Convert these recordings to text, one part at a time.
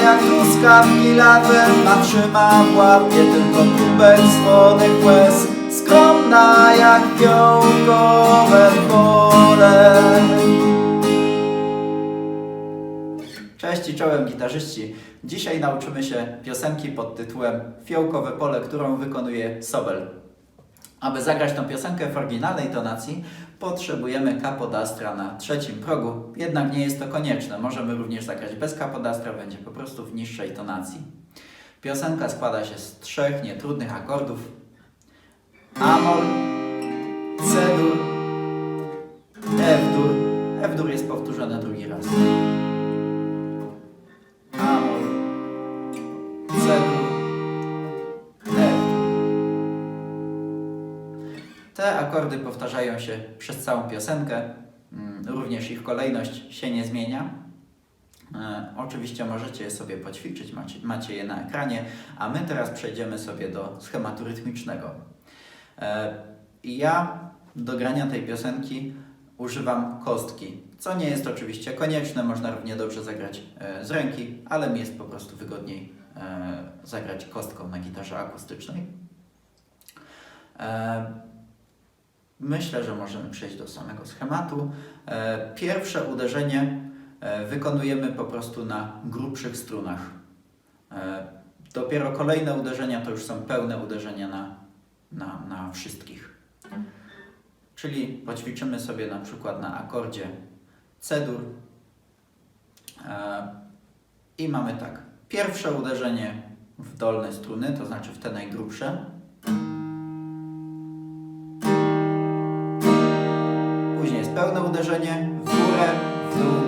jak truskawki latem A trzyma w łapie tylko kubek słonych łez Skromna jak fiołkowe pole Cześć i czołem gitarzyści. Dzisiaj nauczymy się piosenki pod tytułem Fiołkowe pole, którą wykonuje Sobel. Aby zagrać tą piosenkę w oryginalnej tonacji, potrzebujemy kapodastra na trzecim progu, jednak nie jest to konieczne. Możemy również zagrać bez kapodastra, będzie po prostu w niższej tonacji. Piosenka składa się z trzech nietrudnych akordów. Amol, Te akordy powtarzają się przez całą piosenkę, mm, również ich kolejność się nie zmienia. E, oczywiście możecie je sobie poćwiczyć, macie, je na ekranie, a my teraz przejdziemy sobie do schematu rytmicznego. E, ja do grania tej piosenki używam kostki, co nie jest oczywiście konieczne, można równie dobrze zagrać e, z ręki, ale mi jest po prostu wygodniej zagrać kostką na gitarze akustycznej. Myślę, że możemy przejść do samego schematu. E, Pierwsze uderzenie e, wykonujemy po prostu na grubszych strunach. E, Dopiero kolejne uderzenia to już są pełne uderzenia na, na, na wszystkich. Czyli poćwiczymy sobie na przykład na akordzie C-dur i mamy tak. Pierwsze uderzenie w dolne struny, to znaczy w te najgrubsze. Pełne uderzenie w górę, w dół,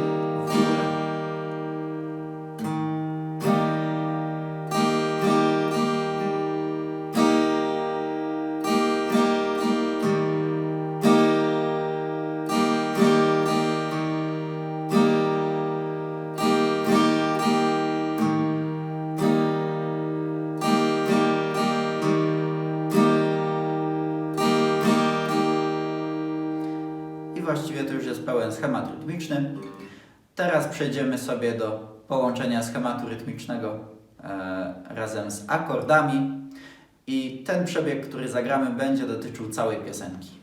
właściwie to już jest pełen schemat rytmiczny. Teraz przejdziemy sobie do połączenia schematu rytmicznego e, razem z akordami. I ten przebieg, który zagramy, będzie dotyczył całej piosenki.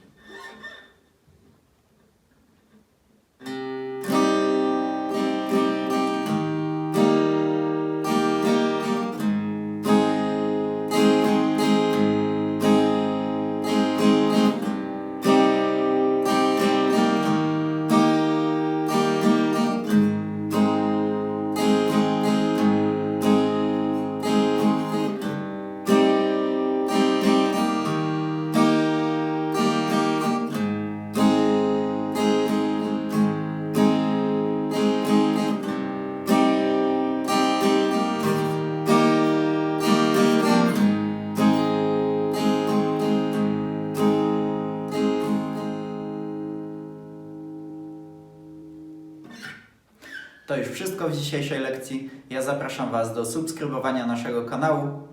To już wszystko w dzisiejszej lekcji. Ja zapraszam Was do subskrybowania naszego kanału,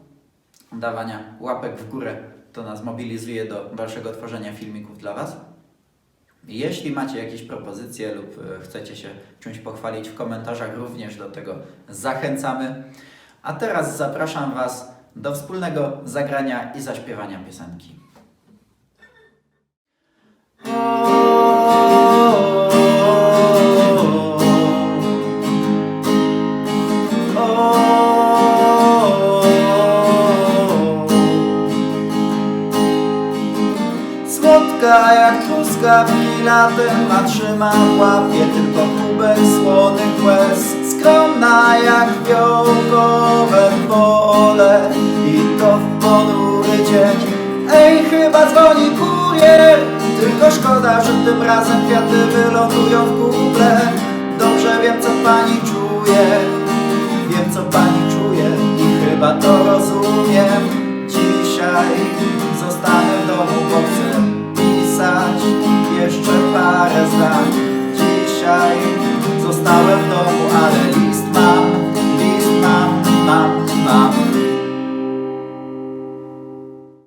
dawania łapek w górę. To nas mobilizuje do dalszego tworzenia filmików dla Was. Jeśli macie jakieś propozycje lub e, chcecie się czymś pochwalić w komentarzach, również do tego zachęcamy. A teraz zapraszam Was do wspólnego zagrania i zaśpiewania piosenki. Słodka jak truskawki latem, a trzyma w łapie tylko kubek słonych łez. Skromna jak fiołkowe pole i to w ponury dzień. Ej, chyba dzwoni kurier, tylko szkoda, że tym razem kwiaty wylądują w kuple. Dobrze wiem, co pani czuje, wiem, co pani czuje i chyba to rozumiem. Dzisiaj zostanę w domu